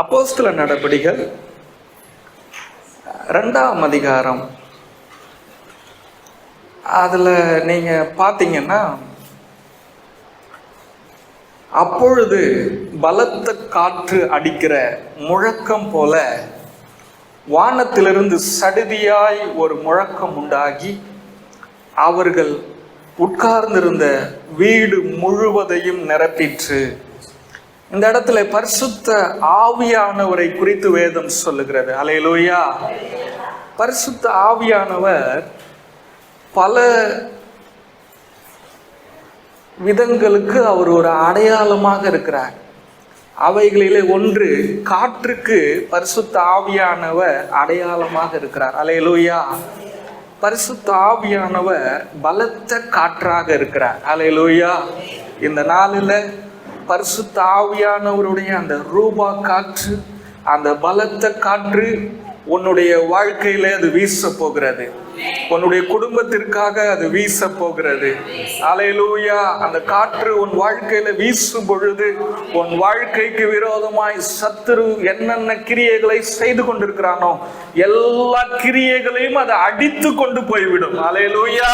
அப்போஸ்தல நடபடிகள் ரெண்டாம் அதிகாரம். அதில் நீங்கள் பார்த்தீங்கன்னா அப்பொழுது பலத்த காற்று அடிக்கிற முழக்கம் போல வானத்திலிருந்து சடுதியாய் ஒரு முழக்கம் உண்டாகி அவர்கள் உட்கார்ந்திருந்த வீடு முழுவதையும் நிரப்பிற்று. இந்த இடத்துல பரிசுத்த ஆவியானவரை குறித்து வேதம் சொல்லுகிறது. அலையலோயா பரிசுத்த ஆவியானவர் பல விதங்களுக்கு அவர் ஒரு அடையாளமாக இருக்கிறார். அவைகளிலே ஒன்று காற்றுக்கு பரிசுத்த ஆவியானவர் அடையாளமாக இருக்கிறார். அலையலோயா பரிசுத்த ஆவியானவர் பலத்த காற்றாக இருக்கிறார். அலையலோயா இந்த நாளில் பரிசுத்த ஆவியானவருடைய அந்த ரூபா காற்று அந்த பலத்த காற்று உன்னுடைய வாழ்க்கையில அது வீச போகிறது. உன்னுடைய குடும்பத்திற்காக அது வீச போகிறது. அலையலூயா அந்த காற்று உன் வாழ்க்கையில வீசும் பொழுது உன் வாழ்க்கைக்கு விரோதமாய் சத்துரு என்னென்ன கிரியைகளை செய்து கொண்டிருக்கிறானோ எல்லா கிரியைகளையும் அதை அடித்து கொண்டு போய்விடும். அலையலூயா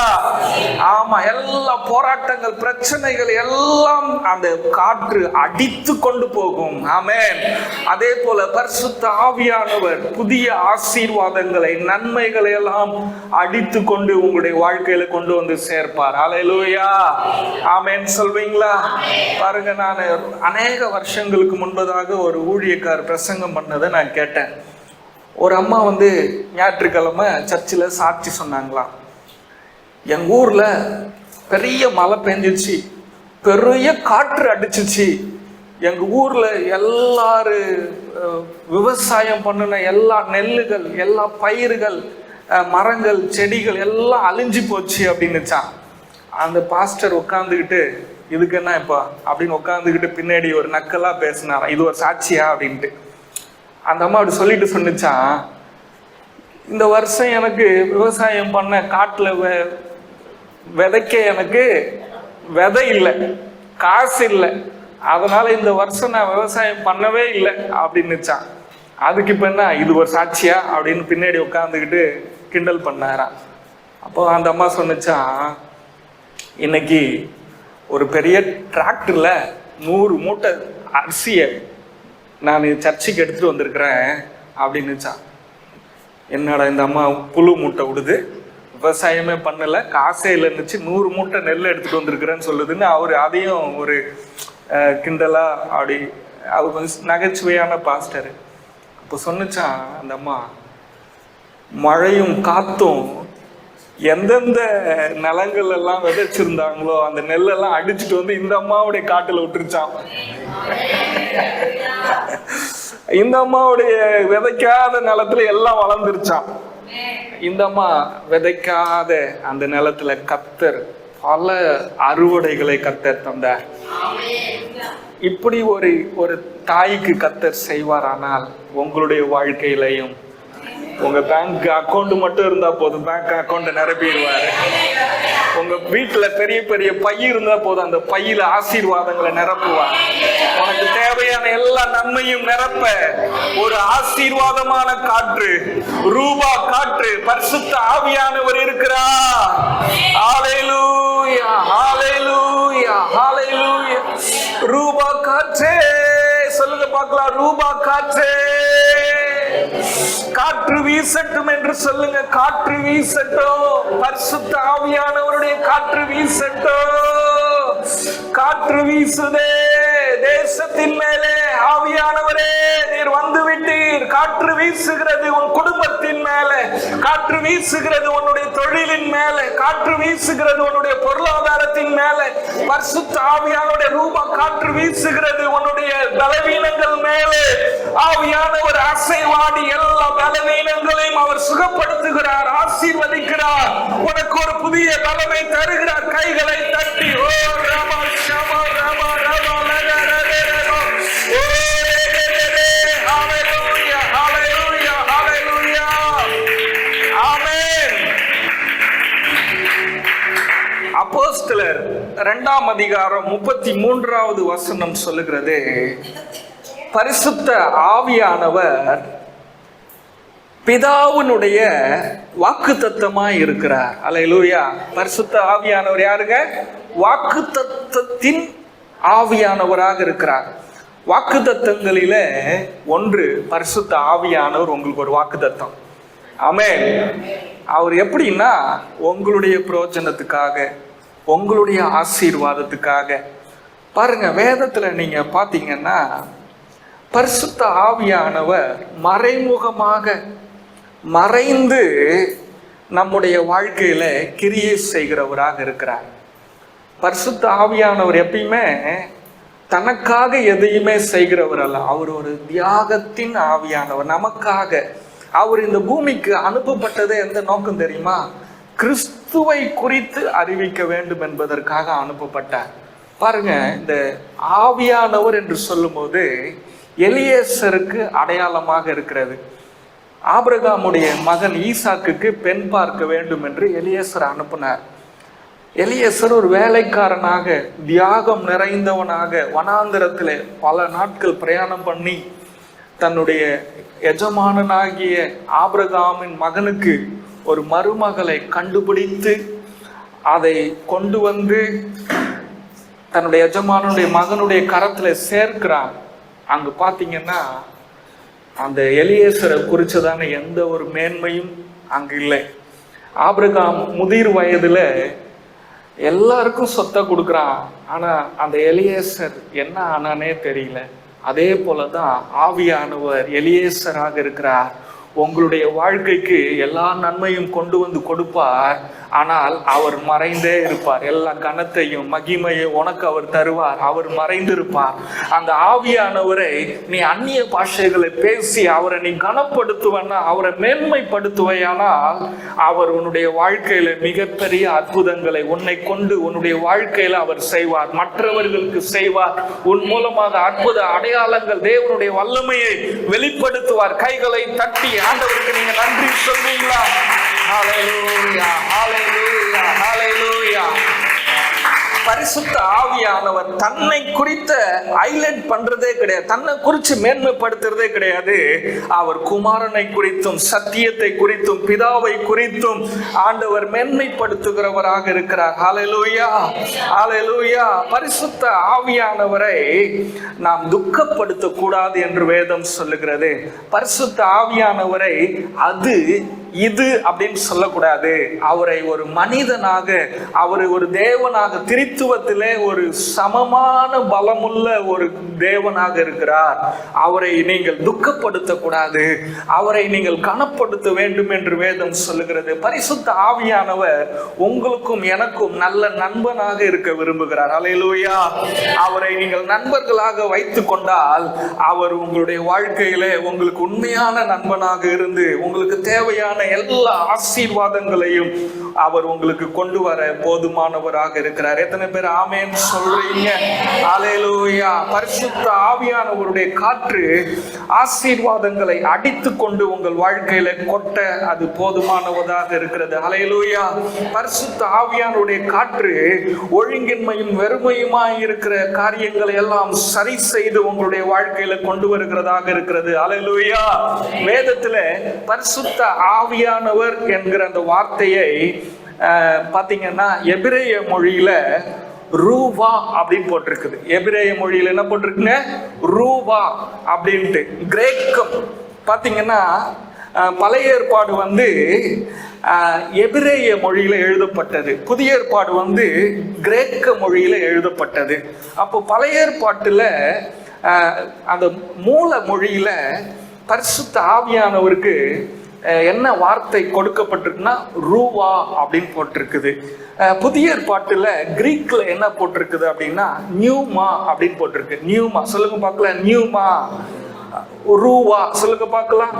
ஆமா எல்லா போராட்டங்கள் பிரச்சனைகள் எல்லாம் அந்த காற்று அடித்து கொண்டு போகும். ஆமேன் அதே போல பரிசுத்த ஆவியானவர் புதிய ஆசீர்வாதங்களை நன்மைகளை எல்லாம் அடி அடித்து கொண்டு உங்களுடைய வாழ்க்கையில கொண்டு வந்து சேர்ப்பார். அலையலூயா ஆமேன்னு சொல்வீங்களா? பாருங்க நான் அநேக வருஷங்களுக்கு முன்பதாக ஒரு ஊழியக்கார் பிரசங்கம் பண்ணதை நான் கேட்டேன். ஒரு அம்மா வந்து ஞாயிற்றுக்கிழமை சர்ச்சில் சாட்சி சொன்னாங்களாம் எங்கள் ஊரில் பெரிய மழை பெஞ்சிச்சு பெரிய காற்று அடிச்சிச்சு. எங்கள் ஊரில் எல்லாரு விவசாயம் பண்ணின எல்லா நெல்லுகள் எல்லா பயிர்கள் மரங்கள் செடிகள் எல்லாம் அழிஞ்சு போச்சு அப்படின்னுச்சான் அந்த பாஸ்டர் உட்காந்துக்கிட்டு இதுக்கு என்ன இப்போ? அப்படின்னு உட்காந்துக்கிட்டு பின்னாடி ஒரு நக்கலாக பேசினாராம். இது ஒரு சாட்சியா அப்படின்ட்டு. அந்த அம்மா அப்படி சொல்லிட்டு சொன்னிச்சான். இந்த வருஷம் எனக்கு விவசாயம் பண்ண காட்டில் வெ- விதைக்க எனக்கு விதை இல்லை. காசு இல்லை. அதனால இந்த வருஷம் நான் விவசாயம் பண்ணவே இல்லை அப்படின்னுச்சான் அதுக்கு இப்போ என்ன? இது ஒரு சாட்சியா? அப்படின்னு பின்னாடி உட்காந்துக்கிட்டு கிண்டல் பண்ணாராம் அப்போ அந்த அம்மா சொன்னிச்சான் இன்னைக்கு ஒரு பெரிய டிராக்டர்ல நூறு மூட்டை அரிசியை நான் சர்ச்சுக்கு எடுத்துட்டு வந்திருக்கிறேன் அப்படின்னுச்சான் என்னடா இந்த அம்மா புழு மூட்டை விடுது விவசாயமே பண்ணல காசே இல்லைன்னுச்சு நூறு மூட்டை நெல் எடுத்துட்டு வந்திருக்கிறேன்னு சொல்லுதுன்னு அவர் அதையும் ஒரு கிண்டலா அப்படி அவர் கொஞ்சம் நகைச்சுவையான பாஸ்டர். அப்போ சொன்னுச்சான் அந்த அம்மா மழையும் காத்தும் எந்தெந்த நிலங்கள் எல்லாம் விதைச்சிருந்தாங்களோ அந்த நெல்லெல்லாம் அடிச்சுட்டு வந்து இந்த அம்மாவுடைய காட்டுல விட்டுருச்சான் இந்த அம்மாவுடைய விதைக்காத நிலத்துல எல்லாம் வளர்ந்துருச்சான் இந்த அம்மா விதைக்காத அந்த நிலத்துல கத்தர் பல அறுவடைகளை கத்தர் தந்தார். இப்படி ஒரு ஒரு தாய்க்கு கத்தர் செய்வாரானால் உங்களுடைய வாழ்க்கையிலையும் உங்க பேங்க் அக்கௌண்ட் மட்டும் இருந்தா போதும். பேங்க் அக்கௌண்ட் நிரப்பிடுவாரு உங்க வீட்டுல பெரிய பெரிய பை இருந்தா போதும். அந்த பையில ஆசீர்வாதங்களை நிரப்புவார் உனக்கு தேவையான எல்லா நன்மையும் நிரப்ப. ஒரு ஆசீர்வாதமான காற்று ரூபா காற்று பரிசுத்த ஆவியானவர் இருக்கிறா ஆலையிலூயா ஆலையிலூயா ஆலையிலூயா ரூபா காற்றே சொல்லுங்க பார்க்கலாம். ரூபா காற்றே. காற்று வீசட்டும் என்று சொல்லுங்க. காற்று வீசட்டும் பரிசுத்த ஆவியானவருடைய காற்று வீசட்டும் காற்று வீசுதே. தேசத்தின் மேலே ஆவியானவரே நீர் வந்து விட்டீர் காற்று வீசுகிறது உன் குடும்பத்தின் மேலே. காற்று வீசுகிறது உன்னுடைய தொழிலின் மேலே. காற்று வீசுகிறது உன்னுடைய பொருளாதாரத்தின் மேலே. பரிசுத்த ஆவியானுடைய ரூபா காற்று வீசுகிறது உன்னுடைய பலவீனங்கள் மேலே. ஆவியானவர் அசைவாடி எல்லாம் பலவீனங்களையும் அவர் சுகப்படுத்துகிறார் ஆசீர்வதிக்கிறார். உனக்கு ஒரு புதிய பலனை தருகிறார். கைகளை தட்டி ஓ ரம ஷம ரம ரம அப்போஸ்தலர் இரண்டாம் அதிகாரம் முப்பத்தி மூன்றாவது வசனம் சொல்லுகிறது. பரிசுத்த ஆவியானவர் பிதாவினுடைய வாக்கு தத்தமாய் இருக்கிறார். அலையலூயா பரிசுத்த ஆவியானவர் யாருங்க? வாக்கு தத்தத்தின் ஆவியானவராக இருக்கிறார். வாக்கு தத்தங்களில ஒன்று பரிசுத்த ஆவியானவர் உங்களுக்கு ஒரு வாக்கு தத்தம் ஆமே அவர் எப்படின்னா உங்களுடைய பிரயோஜனத்துக்காக உங்களுடைய ஆசீர்வாதத்துக்காக. பாருங்க வேதத்துல நீங்க பாத்தீங்கன்னா பரிசுத்த ஆவியானவர் மறைமுகமாக மறைந்து நம்முடைய வாழ்க்கையில கிரியை செய்கிறவராக இருக்கிறார். பரிசுத்த ஆவியானவர் எப்பயுமே தனக்காக எதையுமே செய்கிறவர் அல்ல. அவர் ஒரு தியாகத்தின் ஆவியானவர். நமக்காக அவர் இந்த பூமிக்கு அனுப்பப்பட்டது எந்த நோக்கம் தெரியுமா? கிறிஸ்துவை குறித்து அறிவிக்க வேண்டும் என்பதற்காக அனுப்பப்பட்டார். பாருங்க இந்த ஆவியானவர் என்று சொல்லும்போது எலியேசருக்கு அடையாளமாக இருக்கிறது. ஆபிரகாமுடைய மகன் ஈசாக்குக்கு பெண் பார்க்க வேண்டும் என்று எலியேசர் அனுப்பினார். எலியேசர் ஒரு வேலைக்காரனாக தியாகம் நிறைந்தவனாக வனாந்திரத்திலே பல நாட்கள் பிரயாணம் பண்ணி தன்னுடைய எஜமானனாகிய ஆபிரகாமின் மகனுக்கு ஒரு மருமகளை கண்டுபிடித்து அதை கொண்டு வந்து தன்னுடைய எஜமானுடைய மகனுடைய கரத்தில் சேர்க்கிறான். அங்கே பார்த்தீங்கன்னா அந்த எலியேசரை குறிச்சதான எந்த ஒரு மேன்மையும் அங்கு இல்லை. ஆபிரகாம் முதிர் வயதுல எல்லாருக்கும் சொத்தை கொடுக்குறான். ஆனா அந்த எலியேசர் என்ன ஆனானே தெரியல. அதே போலதான் ஆவியானவர் எலியேசராக இருக்கிறார். உங்களுடைய வாழ்க்கைக்கு எல்லா நன்மையும் கொண்டு வந்து கொடுப்பார். ஆனால் அவர் மறைந்தே இருப்பார். எல்லா கனத்தையும் மகிமையும் உனக்கு அவர் தருவார். அவர் மறைந்திருப்பார். அந்த ஆவியானவரை நீ அந்நிய பாஷைகளை பேசி அவரை நீ கனப்படுத்துவனா அவரை மேன்மைப்படுத்துவையானால் அவர் உன்னுடைய வாழ்க்கையில மிகப்பெரிய அற்புதங்களை உன்னை கொண்டு உன்னுடைய வாழ்க்கையில அவர் செய்வார். மற்றவர்களுக்கு செய்வார். உன் மூலமாக அற்புத அடையாளங்கள் தேவனுடைய வல்லமையை வெளிப்படுத்துவார். கைகளை தட்டி ஆண்டவருக்கு நீங்க நன்றி சொல்றீங்களா ஹalleluya hallelujah, hallelujah. பரிசுத்த ஆவியானவர் தன்னை குறித்த ஹைலைட் பண்றதே கிடையாது. தன்னை குறித்து மேன்மைப்படுத்துறதே கிடையாது. அவர் குமாரனை குறித்தும் சத்தியத்தை குறித்தும் பிதாவை குறித்தும் ஆண்டவர் மேன்மைப்படுத்துகிறவராக இருக்கிறார். ஹalleluya ஹalleluya பரிசுத்த ஆவியானவரை நாம் துக்கப்படுத்த கூடாது என்று வேதம் சொல்லுகிறது. பரிசுத்த ஆவியானவரை அது இது அப்படின்னு சொல்லக்கூடாது. அவரை ஒரு மனிதனாக அவரை ஒரு தேவனாக திருத்துவத்திலே ஒரு சமமான பலமுள்ள ஒரு தேவனாக இருக்கிறார். அவரை நீங்கள் துக்கப்படுத்தக்கூடாது. அவரை நீங்கள் கனப்படுத்த வேண்டும் என்று வேதம் சொல்லுகிறது. பரிசுத்த ஆவியானவர் உங்களுக்கும் எனக்கும் நல்ல நண்பனாக இருக்க விரும்புகிறார். அலையிலூயா அவரை நீங்கள் நண்பர்களாக வைத்து கொண்டால் அவர் உங்களுடைய வாழ்க்கையிலே உங்களுக்கு உண்மையான நண்பனாக இருந்து உங்களுக்கு தேவையான எல்லா ஆசீர்வாதங்களையும் அவர் உங்களுக்கு கொண்டு வர போதுமானவராக இருக்கிறார். எத்தனை பேர் ஆமேன் சொல்றீங்க? அலையலூயா பரிசுத்த ஆவியானவருடைய காற்று ஆசீர்வாதங்களை அடித்து கொண்டு உங்கள் வாழ்க்கையில கொட்ட அது போதுமானவதாக இருக்கிறது. அலையலூயா பரிசுத்த ஆவியானுடைய காற்று ஒழுங்கின்மையும் வெறுமையுமாய் இருக்கிற காரியங்களை எல்லாம் சரி செய்து உங்களுடைய வாழ்க்கையில கொண்டு வருகிறதாக இருக்கிறது. அலையலூயா வேதத்துல பரிசுத்த ஆவியானவர் என்கிற அந்த வார்த்தையை பார்த்தீங்கன்னா எபிரேய மொழியில ரூவா அப்படின்னு போட்டிருக்குது. எபிரேய மொழியில என்ன போட்டிருக்குங்க? ரூவா அப்படின்ட்டு. கிரேக்கம். பார்த்தீங்கன்னா பழைய ஏற்பாடு வந்து எபிரேய மொழியில எழுதப்பட்டது. புதிய ஏற்பாடு வந்து கிரேக்க மொழியில எழுதப்பட்டது. அப்போ பழைய ஏற்பாட்டில் அந்த மூல மொழியில பரிசுத்த ஆவியானவருக்கு என்ன வார்த்தை கொடுக்கப்பட்டிருக்குன்னா ரூவா அப்படின்னு போட்டிருக்குது. புதிய ஏற்பாட்டில் கிரீக்ல என்ன போட்டிருக்குது அப்படின்னா நியூமா அப்படின்னு போட்டிருக்கு. நியூமா சொல்லுங்க பார்க்கலாம் நியூமா. ரூவா சொல்லுங்க பார்க்கலாம்.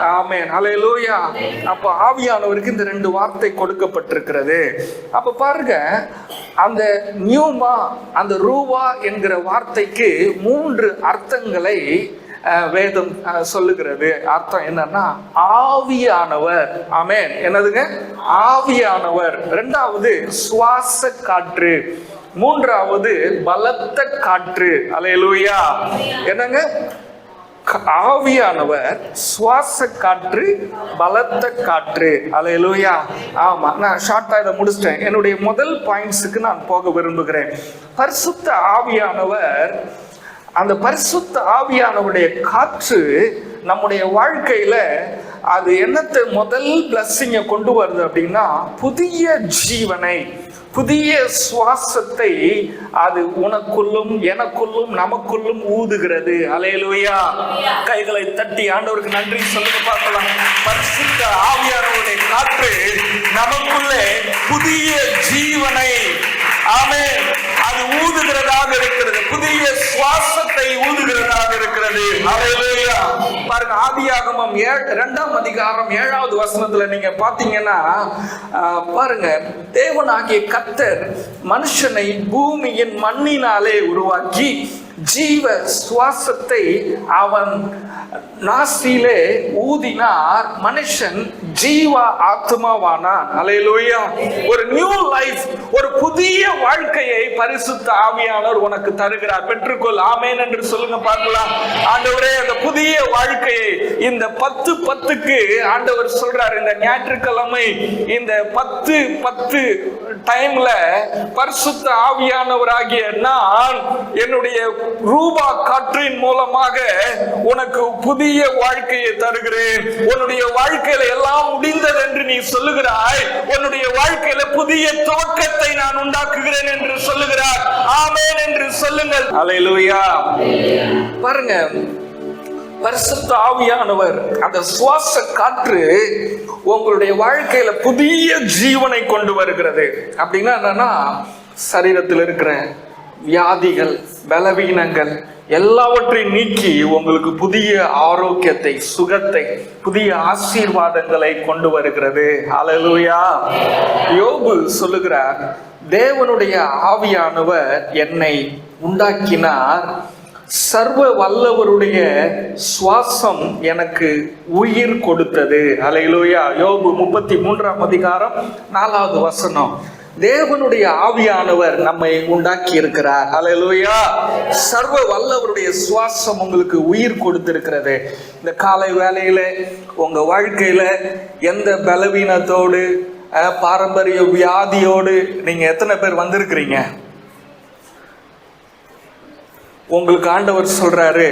ஆமென் ஹalleluya. அப்ப ஆவியானவருக்கு இந்த ரெண்டு வார்த்தை கொடுக்கப்பட்டிருக்கிறது. அப்ப பாருங்க அந்த நியூமா அந்த ரூவா என்கிற வார்த்தைக்கு மூன்று அர்த்தங்களை வேதம் சொல்லுகிறது. அர்த்தம் என்னன்னா ஆவியானவர். ஆமேன். என்னதுங்க? ஆவியானவர். ரெண்டாவது சுவாச காற்று மூன்றாவது பலத்த காற்று. அலையலூயா. என்னங்க? க- ஆவியானவர் சுவாச காற்று பலத்த காற்று. அலையலூயா. ஆமா நான் ஷார்ட்டா இதை முடிச்சிட்டேன். என்னுடைய முதல் பாயிண்ட்ஸுக்கு நான் போக விரும்புகிறேன். பரிசுத்த ஆவியானவர் அந்த பரிசுத்த ஆவியானவருடைய காற்று நம்முடைய வாழ்க்கையில அது என்னத்தை முதல் பிளஸ்ஸிங்கை கொண்டு வருது அப்படின்னா புதிய ஜீவனை புதிய சுவாசத்தை அது உனக்குள்ளும் எனக்குள்ளும் நமக்குள்ளும் ஊதுகிறது. அலையலுவையா கைகளை தட்டி ஆண்டவருக்கு நன்றி சொல்லுங்க பார்க்கலாம். பரிசுத்த ஆவியானவருடைய காற்று நமக்குள்ளே புதிய ஜீவனை ஆமே அது ஊதுகிறதாக இருக்கிறது. புதிய சுவாசத்தை ஊதுகிறதாக இருக்கிறது. அலையலுயா பாருங்க ஆதியாகமம் ஏழு இரண்டாம் அதிகாரம் ஏழாவது வசனத்துல நீங்க பாத்தீங்கன்னா பாருங்க தேவனாகிய கத்தர் மனுஷனை பூமியின் மண்ணினாலே உருவாக்கி ஜீவ சுவாசத்தை அவன் நாசியிலே ஊதினார். மனுஷன் ஜீவ ஆத்மாவானா? அலையலூயா ஒரு நியூ லைஃப் ஒரு புதிய வாழ்க்கையை பரிசுத்த ஆவியானவர் உனக்கு தருகிறார். பெற்றுக்கொள். ஆமேன் என்று சொல்லுங்க பார்க்கலாம். ஆண்டவரே அந்த புதிய வாழ்க்கையை இந்த பத்து பத்துக்கு ஆண்டவர் சொல்றார். இந்த ஞாயிற்றுக்கிழமை இந்த பத்து பத்து டைம்ல பரிசுத்த ஆவியானவராகிய நான் என்னுடைய ரூபா காற்றின் மூலமாக உனக்கு புதிய வாழ்க்கையை தருகிறேன். உன்னுடைய வாழ்க்கையில எல்லாம் முடிந்தது என்று நீ சொல்லுகிறாய். உன்னுடைய வாழ்க்கையில புதிய துவக்கத்தை நான் உண்டாக்குகிறேன் என்று சொல்லுகிறார். ஆமேன் என்று சொல்லுங்கள். அலையிலுயா பாருங்க பரிசுத்த ஆவியானவர் அந்த சுவாச காற்று உங்களுடைய வாழ்க்கையில புதிய ஜீவனை கொண்டு வருகிறது. அப்படின்னா என்னன்னா சரீரத்தில் இருக்கிற வியாதிகள் பலவீனங்கள் எல்லாவற்றையும் நீக்கி உங்களுக்கு புதிய ஆரோக்கியத்தை சுகத்தை புதிய ஆசீர்வாதங்களை கொண்டு வருகிறது. அலலுயா யோபு சொல்லுகிறார் தேவனுடைய ஆவியானவர் என்னை உண்டாக்கினார். சர்வ வல்லவருடைய சுவாசம் எனக்கு உயிர் கொடுத்தது. அலையிலோயா யோபு முப்பத்தி மூன்றாம் அதிகாரம் நாலாவது வசனம். தேவனுடைய ஆவியானவர் நம்மை உண்டாக்கி இருக்கிறார் அலையிலோயா சர்வ வல்லவருடைய சுவாசம் உங்களுக்கு உயிர் கொடுத்திருக்கிறது. இந்த காலை வேலையில உங்க வாழ்க்கையில எந்த பலவீனத்தோடு பாரம்பரிய வியாதியோடு நீங்க எத்தனை பேர் வந்திருக்கிறீங்க? உங்களுக்கு ஆண்டவர் சொல்றாரு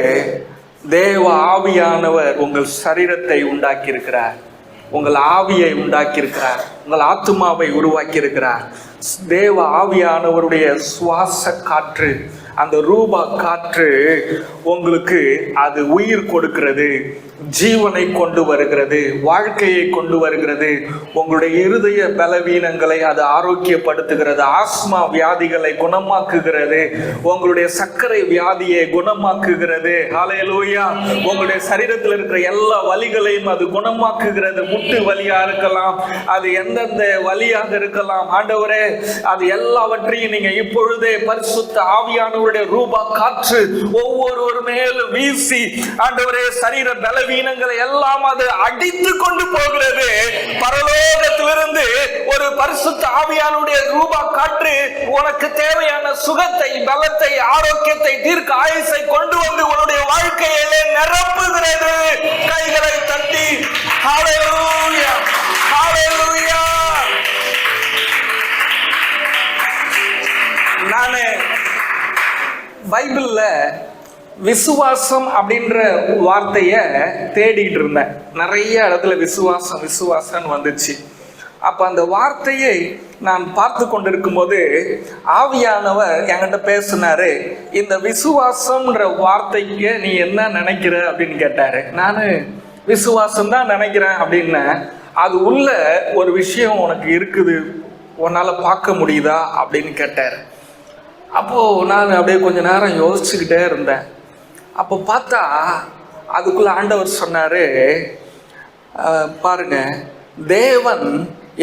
தேவ ஆவியானவர் உங்கள் சரீரத்தை உண்டாக்கி இருக்கிறார் உங்கள் ஆவியை உண்டாக்கியிருக்கிறார். உங்கள் ஆத்துமாவை உருவாக்கி இருக்கிறார் தேவ ஆவியானவருடைய சுவாச காற்று அந்த ரூபா காற்று உங்களுக்கு அது உயிர் கொடுக்கிறது. ஜீவனை கொண்டு வருகிறது வாழ்க்கையை கொண்டு வருகிறது. உங்களுடைய இருதய பலவீனங்களை அது ஆரோக்கியப்படுத்துகிறது ஆஸ்மா வியாதிகளை குணமாக்குகிறது. உங்களுடைய சர்க்கரை வியாதியை குணமாக்குகிறது. ஹalleluya உங்களுடைய சரீரத்தில் இருக்கிற எல்லா வலிகளையும் அது குணமாக்குகிறது. முட்டு வலியா இருக்கலாம் அது எந்தெந்த வலியாக இருக்கலாம். ஆண்டவரே அது எல்லாவற்றையும் நீங்க இப்பொழுதே பரிசுத்த ஆவியானவருடைய ரூபா காற்று ஒவ்வொருவர் மேலும் வீசி ஆண்டவரே சரீர பலவீனங்களை எல்லாம் அது அடித்து கொண்டு போகிறது. பரலோகத்திலிருந்து ஒரு பரிசுத்த ஆவியானுடைய ரூபா காற்று உனக்கு தேவையான சுகத்தை பலத்தை ஆரோக்கியத்தை தீர்க்க ஆயுசை கொண்டு வந்து உன்னுடைய வாழ்க்கையிலே நிரப்புகிறது. கைகளை தட்டி ஹalleluya ஹalleluya நானு பைபிள்ல விசுவாசம் அப்படின்ற வார்த்தைய தேடிக்கிட்டு இருந்தேன். நிறைய இடத்துல விசுவாசம் விசுவாசம்னு வந்துச்சு. அப்ப அந்த வார்த்தையை நான் பார்த்து கொண்டிருக்கும் போது ஆவியானவர் என்கிட்ட பேசினாரு இந்த விசுவாசம்ன்ற வார்த்தைக்கு நீ என்ன நினைக்கிற? அப்படின்னு கேட்டாரு. நானு விசுவாசம் தான் நினைக்கிறேன் அப்படின்னேன். அது உள்ள ஒரு விஷயம் உனக்கு இருக்குது. உன்னால பார்க்க முடியுதா? அப்படின்னு கேட்டார். அப்போ நான் அப்படியே கொஞ்ச நேரம் யோசிச்சுக்கிட்டே இருந்தேன். அப்போ பார்த்தா அதுக்குள்ள ஆண்டவர் சொன்னாரு பாருங்க தேவன்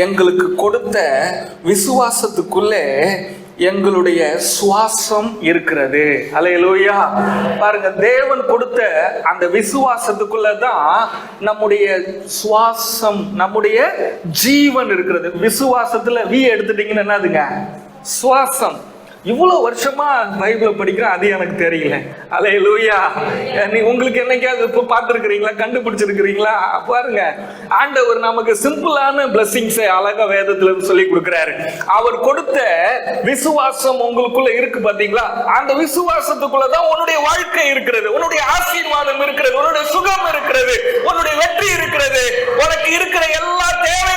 எங்களுக்கு கொடுத்த விசுவாசத்துக்குள்ளே எங்களுடைய சுவாசம் இருக்கிறது. அலையலோயா பாருங்க தேவன் கொடுத்த அந்த விசுவாசத்துக்குள்ள தான் நம்முடைய சுவாசம் நம்முடைய ஜீவன் இருக்கிறது. விசுவாசத்துல வி எடுத்துட்டீங்கன்னு என்னதுங்க? சுவாசம். இவ்வளவு வருஷமா பைபிளை படிக்கிறேன் அது எனக்கு தெரியல. அலே லூயா நீ உங்களுக்கு என்னைக்காவது இப்போ பார்த்துருக்குறீங்களா? கண்டுபிடிச்சிருக்கிறீங்களா? பாருங்க. ஆண்டவர் நமக்கு சிம்பிளான பிளஸ்ஸிங்ஸை அழகா வேதத்துல சொல்லி கொடுக்குறாரு. அவர் கொடுத்த விசுவாசம் உங்களுக்குள்ள இருக்கு பாத்தீங்களா? அந்த விசுவாசத்துக்குள்ள தான் உன்னுடைய வாழ்க்கை இருக்கிறது. உன்னுடைய ஆசீர்வாதம் இருக்கிறது. உன்னுடைய சுகம் இருக்கிறது. உன்னுடைய வெற்றி இருக்கிறது. உனக்கு இருக்கிற எல்லா தேவை